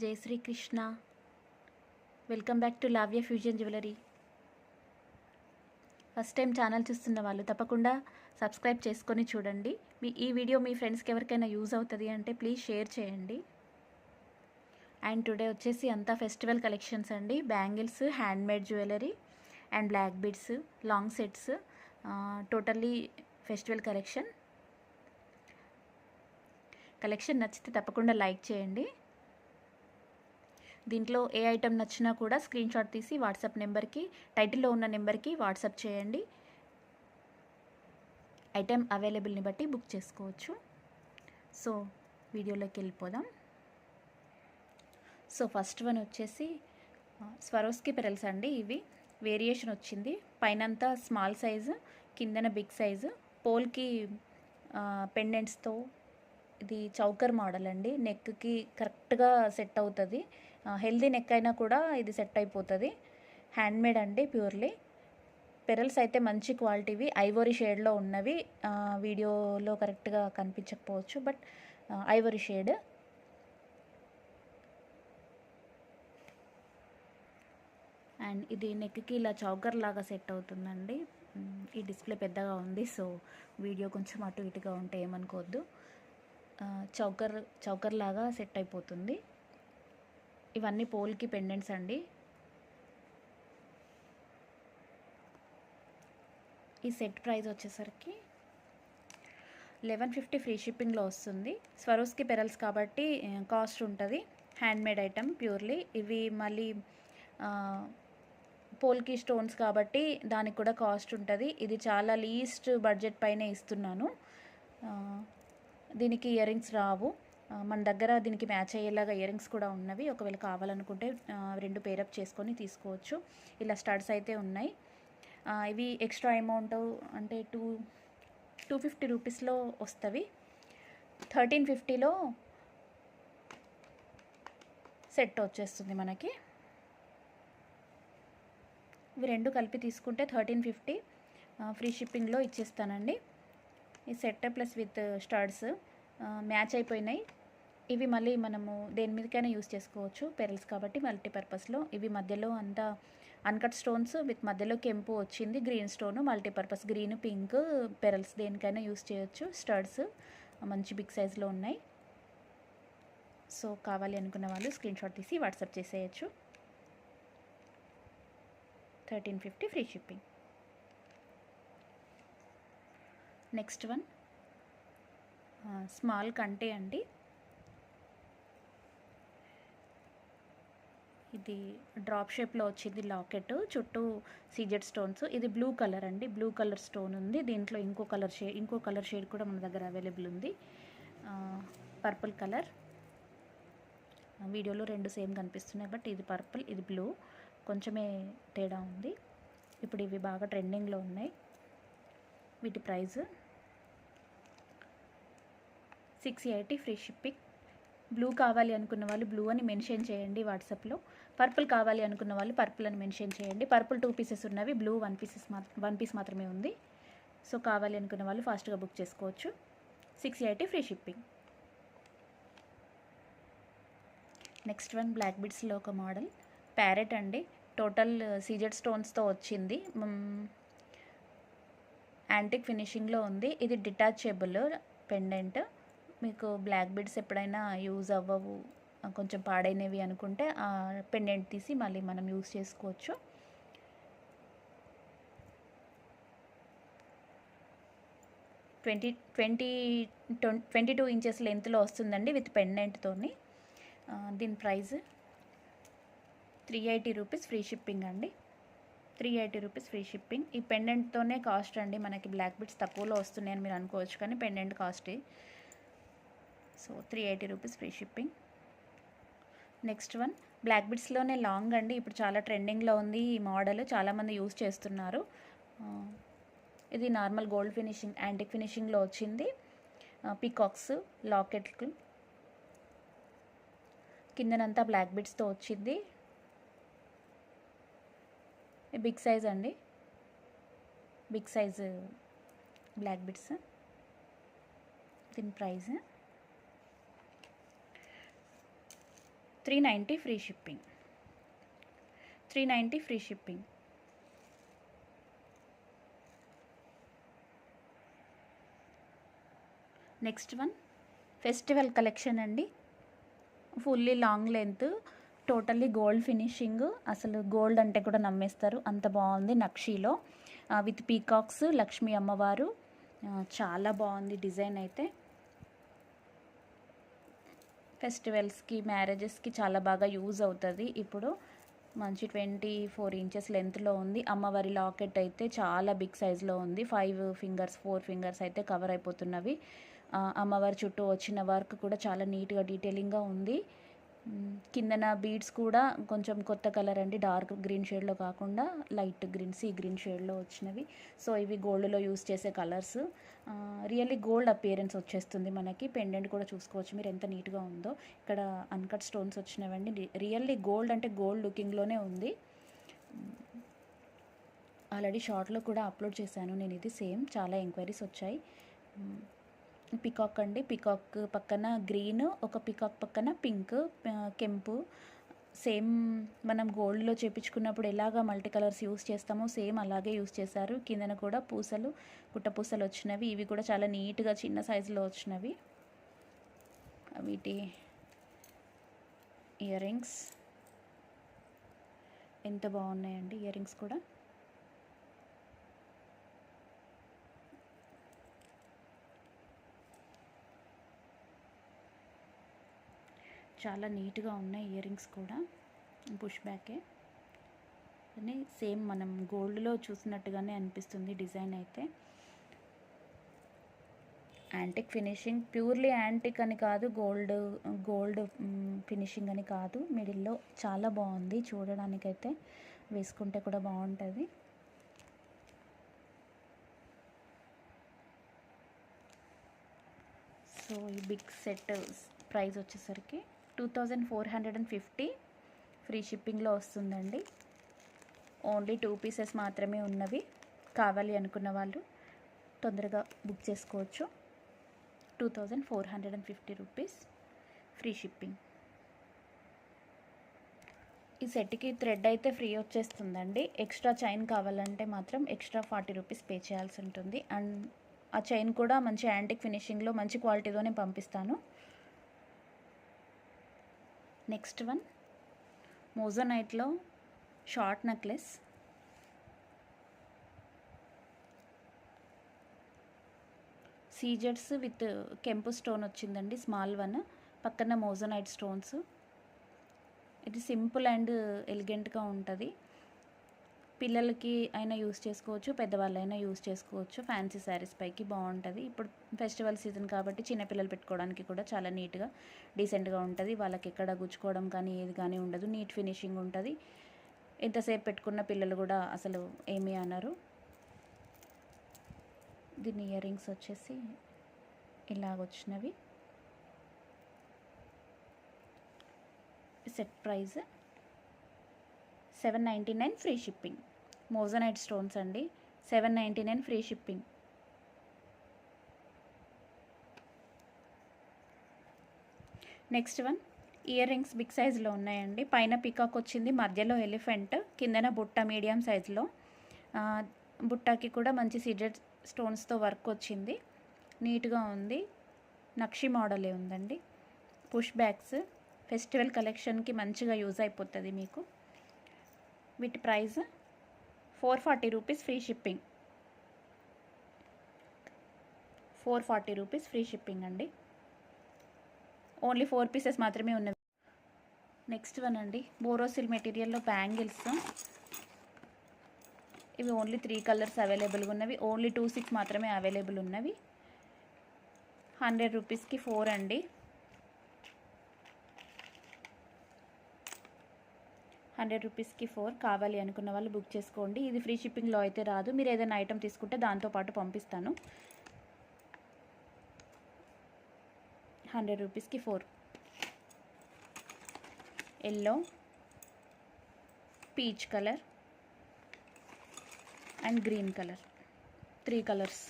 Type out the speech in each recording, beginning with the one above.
జై Sri Krishna. Welcome back to Lavya fusion jewellery first time channel చూస్తున్న వాళ్ళు తప్పకుండా సబ్స్క్రైబ్ చేసుకొని చూడండి. మీ ఈ వీడియో మీ ఫ్రెండ్స్కి ఎవరికైనా యూజ్ అవుతుంది అంటే ప్లీజ్ షేర్ చేయండి. అండ్ టుడే వచ్చేసి అంతా ఫెస్టివల్ కలెక్షన్స్ అండి. Bangles handmade jewellery and black beads long sets totally festival collection collection నచ్చితే తప్పకుండా లైక్ చేయండి. దీంట్లో ఏ ఐటెం నచ్చినా కూడా స్క్రీన్ షాట్ తీసి వాట్సాప్ నెంబర్కి టైటిల్లో ఉన్న నెంబర్కి వాట్సాప్ చేయండి. ఐటెం అవైలబుల్ని బట్టి బుక్ చేసుకోవచ్చు. సో వీడియోలోకి వెళ్ళిపోదాం. సో ఫస్ట్ వన్ వచ్చేసి స్వరోస్కి పెరల్స్ అండి ఇవి. వేరియేషన్ వచ్చింది. పైనంతా స్మాల్ సైజు కిందన బిగ్ సైజు. పోల్కి పెండెంట్స్తో ఇది చౌకర్ మోడల్ అండి. నెక్కి కరెక్ట్గా సెట్ అవుతుంది. హెల్దీ నెక్ అయినా కూడా ఇది సెట్ అయిపోతుంది. హ్యాండ్మేడ్ అండి ప్యూర్లీ పెరల్స్ అయితే మంచి క్వాలిటీవి ఐవరీ షేడ్లో ఉన్నవి వీడియోలో కరెక్ట్గా కనిపించకపోవచ్చు బట్ ఐవరీ షేడ్ అండ్ ఇది నెక్కి ఇలా చౌకర్ లాగా సెట్ అవుతుందండి. ఈ డిస్ప్లే పెద్దగా ఉంది సో వీడియో కొంచెం అటు ఇటుగా ఉంటే ఏమనుకోవద్దు. చౌకర్ చౌకర్ లాగా సెట్ అయిపోతుంది. ఇవన్నీ పోల్కి పెండెంట్స్ అండి. ఈ సెట్ ప్రైస్ వచ్చేసరికి లెవెన్ ఫిఫ్టీ ఫ్రీ షిప్పింగ్లో వస్తుంది. స్వరోస్కి పెరల్స్ కాబట్టి కాస్ట్ ఉంటుంది. Handmade item purely. ఇవి మళ్ళీ పోల్కి స్టోన్స్ కాబట్టి దానికి కూడా కాస్ట్ ఉంటుంది. ఇది చాలా లీస్ట్ బడ్జెట్ పైన ఇస్తున్నాను. దీనికి ఇయర్ రింగ్స్ రావు. మన దగ్గర దీనికి మ్యాచ్ అయ్యేలాగా ఇయర్ రింగ్స్ కూడా ఉన్నవి. ఒకవేళ కావాలనుకుంటే రెండు పేరప్ చేసుకొని తీసుకోవచ్చు. ఇలా స్టడ్స్ అయితే ఉన్నాయి. ఇవి ఎక్స్ట్రా అమౌంట్ అంటే టూ టూ ఫిఫ్టీ రూపీస్లో వస్తవి. థర్టీన్ ఫిఫ్టీలో సెట్ వచ్చేస్తుంది మనకి. ఇవి రెండు కలిపి తీసుకుంటే థర్టీన్ ఫిఫ్టీ ఫ్రీ షిప్పింగ్లో ఇచ్చేస్తానండి. ఈ set plus with studs. Match అయిపోయినాయి. ఇవి మళ్ళీ మనము దేని మీదకైనా యూస్ చేసుకోవచ్చు పెరల్స్ కాబట్టి మల్టీపర్పస్లో. ఇవి మధ్యలో అంతా అన్కట్ స్టోన్స్ విత్ మధ్యలో కెంపు వచ్చింది green stone multipurpose green pink pearls దేనికైనా యూస్ చేయొచ్చు. స్టడ్స్ మంచి బిగ్ సైజ్లో ఉన్నాయి. సో కావాలి అనుకున్న వాళ్ళు స్క్రీన్ షాట్ తీసి వాట్సాప్ చేసేయచ్చు. Thirteen fifty free shipping. Next one. Small కంటే అండి. ఇది డ్రాప్ షేప్లో వచ్చింది లాకెట్. చుట్టూ సీజెడ్ స్టోన్స్. ఇది బ్లూ కలర్ అండి. బ్లూ కలర్ స్టోన్ ఉంది. దీంట్లో ఇంకో కలర్ షేడ్ ఇంకో కలర్ షేడ్ కూడా మన దగ్గర అవైలబుల్ ఉంది. Purple colour. వీడియోలో రెండు సేమ్ కనిపిస్తున్నాయి. బట్ ఇది పర్పుల్ ఇది బ్లూ. కొంచెమే తేడా ఉంది. ఇప్పుడు ఇవి బాగా ట్రెండింగ్లో ఉన్నాయి. వీటి price six eighty free shipping. Blue కావాలి అనుకున్న వాళ్ళు బ్లూ అని మెన్షన్ చేయండి వాట్సాప్లో. పర్పుల్ కావాలి అనుకున్న వాళ్ళు పర్పుల్ అని మెన్షన్ చేయండి. పర్పుల్ టూ పీసెస్ ఉన్నవి blue one pieces one piece మాత్రమే ఉంది. సో కావాలి అనుకున్న వాళ్ళు ఫాస్ట్గా బుక్ చేసుకోవచ్చు. Six eighty free shipping. Next one black బిడ్స్లో ఒక మోడల్. ప్యారెట్ అండి. టోటల్ uh, సీజెడ్ స్టోన్స్తో వచ్చింది. యాంటిక్ ఫినిషింగ్లో ఉంది. ఇది డిటాచబుల్ పెండెంట్. మీకు బ్లాక్ బిడ్స్ ఎప్పుడైనా యూజ్ అవ్వవు కొంచెం పాడైనవి అనుకుంటే ఆ పెండెంట్ తీసి మళ్ళీ మనం యూజ్ చేసుకోవచ్చు. Twenty twenty twenty two inches లెంత్లో వస్తుందండి విత్ పెండెంట్తోని దీని price three eighty rupees free shipping అండి. Three eighty rupees free shipping ఈ పెండెంట్తోనే కాస్ట్ అండి మనకి బ్లాక్ బిట్స్ తక్కువలో వస్తున్నాయని మీరు అనుకోవచ్చు కానీ pendant cost so three eighty rupees free shipping. Next one black బిట్స్లోనే లాంగ్ అండి. ఇప్పుడు చాలా ట్రెండింగ్లో ఉంది ఈ మోడల్. చాలామంది యూస్ చేస్తున్నారు. ఇది నార్మల్ గోల్డ్ ఫినిషింగ్ యాంటిక్ ఫినిషింగ్లో వచ్చింది. పికాక్స్ లాకెట్లు కిందనంతా బ్లాక్ బిట్స్తో వచ్చింది. బిగ్ సైజ్ అండి? Big size black beads. దీని price three ninety free shipping. Three ninety free shipping. Next one. Festival collection అండి. Fully long length totally gold finishing. అసలు గోల్డ్ అంటే కూడా నమ్మేస్తారు. అంత బాగుంది నక్షీలో. విత్ పీకాక్స్ లక్ష్మీ అమ్మవారు. చాలా బాగుంది డిజైన్ అయితే. ఫెస్టివల్స్కి మ్యారేజెస్కి చాలా బాగా యూజ్ అవుతుంది. ఇప్పుడు మంచి ట్వంటీ ఫోర్ ఇంచెస్ లెంత్లో ఉంది. అమ్మవారి లాకెట్ అయితే చాలా బిగ్ సైజ్లో ఉంది. ఫైవ్ ఫింగర్స్ ఫోర్ ఫింగర్స్ అయితే కవర్ అయిపోతున్నవి. అమ్మవారి చుట్టూ వచ్చిన వర్క్ కూడా చాలా నీట్గా డీటెయిలింగ్గా ఉంది. కిందన బీడ్స్ కూడా కొంచెం కొత్త కలర్ అండి. డార్క్ గ్రీన్ షేడ్లో కాకుండా లైట్ గ్రీన్ సీ గ్రీన్ షేడ్లో వచ్చినవి. సో ఇవి గోల్డ్లో యూస్ చేసే కలర్స్. రియల్లీ గోల్డ్ అపియరెన్స్ వచ్చేస్తుంది మనకి. పెండెంట్ కూడా చూసుకోవచ్చు మీరు ఎంత నీట్గా ఉందో. ఇక్కడ అన్కట్ స్టోన్స్ వచ్చినవండి. రియల్లీ గోల్డ్ అంటే గోల్డ్ లుకింగ్లోనే ఉంది. ఆల్రెడీ షార్ట్లో కూడా అప్లోడ్ చేశాను నేను ఇది. సేమ్ చాలా ఎంక్వైరీస్ వచ్చాయి. పికాక్ అండి. పికాక్ పక్కన గ్రీన్ ఒక పికాక్ పక్కన పింక్ కెంపు. సేమ్ మనం గోల్డ్లో చేపించుకున్నప్పుడు ఎలాగ మల్టీ కలర్స్ యూస్ చేస్తామో సేమ్ అలాగే యూస్ చేశారు. కిందన కూడా పూసలు గుట్ట పూసలు వచ్చినవి. ఇవి కూడా చాలా నీట్గా చిన్న సైజులో వచ్చినవి. వీటి ఇయర్ రింగ్స్. ఎంత బాగున్నాయండి ఇయర్ రింగ్స్ కూడా. చాలా నీట్గా ఉన్నాయి ఇయర్ రింగ్స్ కూడా పుష్ బ్యాకే. కానీ సేమ్ మనం గోల్డ్లో చూసినట్టుగానే అనిపిస్తుంది డిజైన్ అయితే. యాంటిక్ ఫినిషింగ్ ప్యూర్లీ యాంటిక్ అని కాదు గోల్డ్ గోల్డ్ ఫినిషింగ్ అని కాదు. మిడిల్లో చాలా బాగుంది చూడడానికైతే వేసుకుంటే కూడా బాగుంటుంది. సో ఈ బిగ్ సెట్ ప్రైస్ వచ్చేసరికి two thousand four hundred and fifty free షిప్పింగ్లో వస్తుందండి. ఓన్లీ టూ పీసెస్ మాత్రమే ఉన్నవి. కావాలి అనుకున్న వాళ్ళు తొందరగా బుక్ చేసుకోవచ్చు. Two thousand four hundred and fifty rupees free shipping. ఈ సెట్కి థ్రెడ్ అయితే ఫ్రీ వచ్చేస్తుందండి. ఎక్స్ట్రా చైన్ కావాలంటే మాత్రం ఎక్స్ట్రా ఫార్టీ రూపీస్ పే చేయాల్సి ఉంటుంది. అండ్ ఆ చైన్ కూడా మంచి యాంటిక్ ఫినిషింగ్లో మంచి క్వాలిటీలోనే పంపిస్తాను. నెక్స్ట్ వన్ మోజోనైట్లో షార్ట్ నెక్లెస్ సీజర్స్ విత్ కెంపు స్టోన్ వచ్చిందండి స్మాల్ వన్ పక్కన మోజనైట్ స్టోన్స్ ఇది సింపుల్ అండ్ ఎలిగెంట్గా ఉంటుంది. పిల్లలకి అయినా యూస్ చేసుకోవచ్చు పెద్దవాళ్ళైనా యూస్ చేసుకోవచ్చు. ఫ్యాన్సీ శారీస్ పైకి బాగుంటుంది. ఇప్పుడు ఫెస్టివల్ సీజన్ కాబట్టి చిన్నపిల్లలు పెట్టుకోవడానికి కూడా చాలా నీట్గా డీసెంట్గా ఉంటుంది. వాళ్ళకి ఎక్కడ గుచ్చుకోవడం కానీ ఏది కానీ ఉండదు. నీట్ ఫినిషింగ్ ఉంటుంది. ఎంతసేపు పెట్టుకున్న పిల్లలు కూడా అసలు ఏమీ అన్నారు దీని ఇయర్ రింగ్స్ వచ్చేసి ఇలాగొచ్చినవి set price seven ninety nine free shipping. Moissanite stones అండి. Seven ninety nine free shipping. Next one. Ear rings big సైజులో ఉన్నాయండి. పైన పికాక్ వచ్చింది మధ్యలో ఎలిఫెంట్ కిందన బుట్ట మీడియం సైజులో. బుట్టకి కూడా మంచి సిజెడ్ స్టోన్స్తో వర్క్ వచ్చింది. నీట్గా ఉంది. నక్షి మోడలే ఉందండి. పుష్ బ్యాగ్స్ ఫెస్టివల్ కలెక్షన్కి మంచిగా యూజ్ అయిపోతుంది మీకు. వీటి price four forty rupees free shipping. Four forty rupees free shipping అండి. ఓన్లీ ఫోర్ పీసెస్ మాత్రమే ఉన్నవి. నెక్స్ట్ వన్ అండి బోరోసిల్ మెటీరియల్లో బ్యాంగిల్స్. ఇవి ఓన్లీ త్రీ కలర్స్ అవైలబుల్గా ఉన్నవి. ఓన్లీ టూ సిక్స్ మాత్రమే అవైలబుల్ ఉన్నవి. హండ్రెడ్ రూపీస్కి ఫోర్ అండి. హండ్రెడ్ రూపీస్కి ఫోర్ కావాలి అనుకున్న వాళ్ళు బుక్ చేసుకోండి. ఇది ఫ్రీ షిప్పింగ్లో అయితే రాదు. మీరు ఏదైనా ఐటమ్ తీసుకుంటే దాంతోపాటు పంపిస్తాను. హండ్రెడ్ రూపీస్కి four. Yellow peach colour and green colour. Three colours.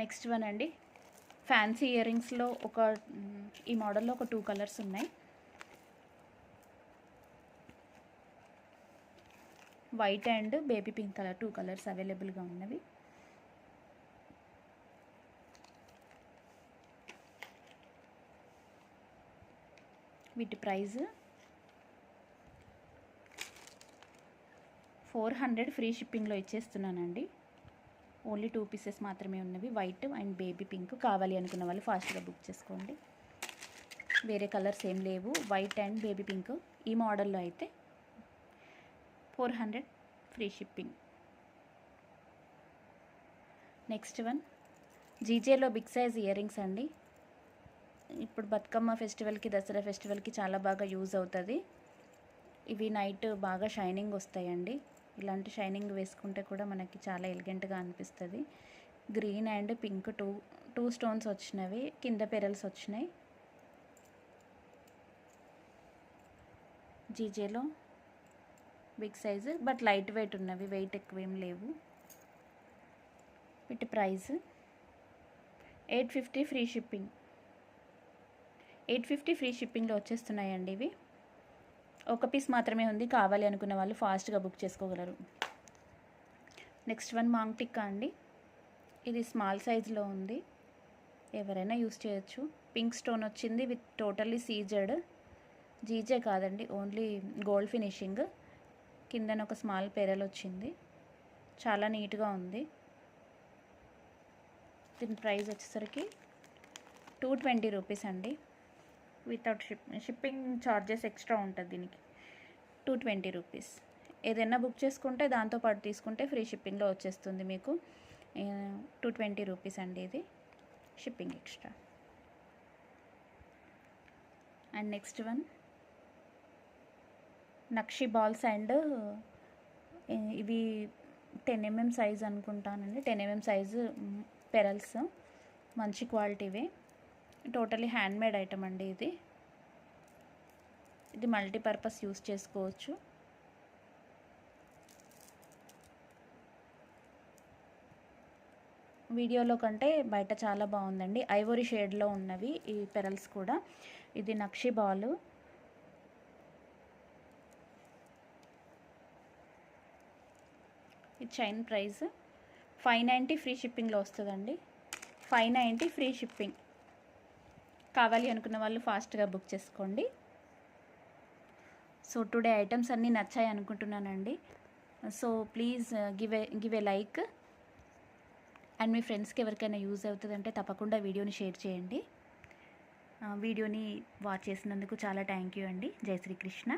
Next one అండి. ఫ్యాన్సీ ఇయర్ రింగ్స్లో ఒక ఈ మోడల్లో ఒక టూ కలర్స్ ఉన్నాయి. White and baby pink colour two colours అవైలబుల్గా ఉన్నవి. వీటి ప్రైస్ ఫోర్ హండ్రెడ్ ఫ్రీ షిప్పింగ్లో ఇచ్చేస్తున్నానండి. ఓన్లీ టూ పీసెస్ మాత్రమే ఉన్నవి. వైట్ అండ్ బేబీ పింక్ కావాలి అనుకున్న వాళ్ళు ఫాస్ట్గా బుక్ చేసుకోండి. వేరే కలర్స్ ఏం లేవు. వైట్ అండ్ బేబీ పింక్ ఈ మోడల్లో అయితే four hundred free shipping. Next one జీజేలో బిగ్ సైజ్ ఇయర్ రింగ్స్ అండి. ఇప్పుడు బతుకమ్మ ఫెస్టివల్కి దసరా ఫెస్టివల్కి చాలా బాగా యూజ్ అవుతుంది. ఇవి నైట్ బాగా షైనింగ్ వస్తాయండి. ఇలాంటి షైనింగ్ వేసుకుంటే కూడా మనకి చాలా ఎలిగెంట్గా అనిపిస్తుంది. Green and pink two two stones వచ్చినవి కింద పెరల్స్ వచ్చినాయి. జీజేలో big size but light weight ఉన్నవి వెయిట్ ఎక్కువ ఏం లేవు. వీటి price eight fifty free shipping. Eight fifty free షిప్పింగ్లో వచ్చేస్తున్నాయండి ఇవి. ఒక పీస్ మాత్రమే ఉంది కావాలి అనుకున్న వాళ్ళు ఫాస్ట్గా బుక్ చేసుకోగలరు. నెక్స్ట్ వన్ మాంగ్ టిక్కా అండి. ఇది స్మాల్ సైజులో ఉంది. ఎవరైనా యూస్ చేయొచ్చు. పింక్ స్టోన్ వచ్చింది విత్ టోటల్లీ సీజెడ్ జీజే కాదండి ఓన్లీ గోల్డ్ ఫినిషింగ్. కిందన ఒక స్మాల్ పెరల్ వచ్చింది. చాలా నీట్గా ఉంది. దీని ప్రైస్ వచ్చేసరికి టూ ట్వంటీ రూపీస్ అండి. Without ship shipping charges extra ఉంటుంది దీనికి. Two twenty rupees. ఏదైనా బుక్ చేసుకుంటే దాంతోపాటు తీసుకుంటే ఫ్రీ షిప్పింగ్లో వచ్చేస్తుంది మీకు. టూ ట్వంటీ రూపీస్ అండి ఇది. Shipping extra. And next one. Nakshi balls and ఇవి టెన్ ఎంఎం సైజ్ అనుకుంటానండి. టెన్ ఎంఎం సైజు పెరల్స్ మంచి క్వాలిటీవే. టోటలీ హ్యాండ్ మేడ్ ఐటమ్ అండి ఇది. ఇది మల్టీపర్పస్ యూస్ చేసుకోవచ్చు. వీడియోలో కంటే బయట చాలా బాగుందండి. ఐవరీ షేడ్లో ఉన్నవి ఈ పెరల్స్ కూడా. ఇది నక్షి బాలు. ఈ chain price five ninety free షిప్పింగ్లో వస్తుందండి. ఫైవ్ నైంటీ ఫ్రీ షిప్పింగ్. కావాలి అనుకున్న వాళ్ళు ఫాస్ట్గా బుక్ చేసుకోండి. సో టుడే ఐటమ్స్ అన్నీ నచ్చాయి అనుకుంటున్నానండి. So please uh, give a give a like. And మీ ఫ్రెండ్స్కి ఎవరికైనా యూజ్ అవుతుందంటే తప్పకుండా వీడియోని షేర్ చేయండి. వీడియోని వాచ్ చేసినందుకు చాలా థ్యాంక్ యూ అండి. జై శ్రీకృష్ణ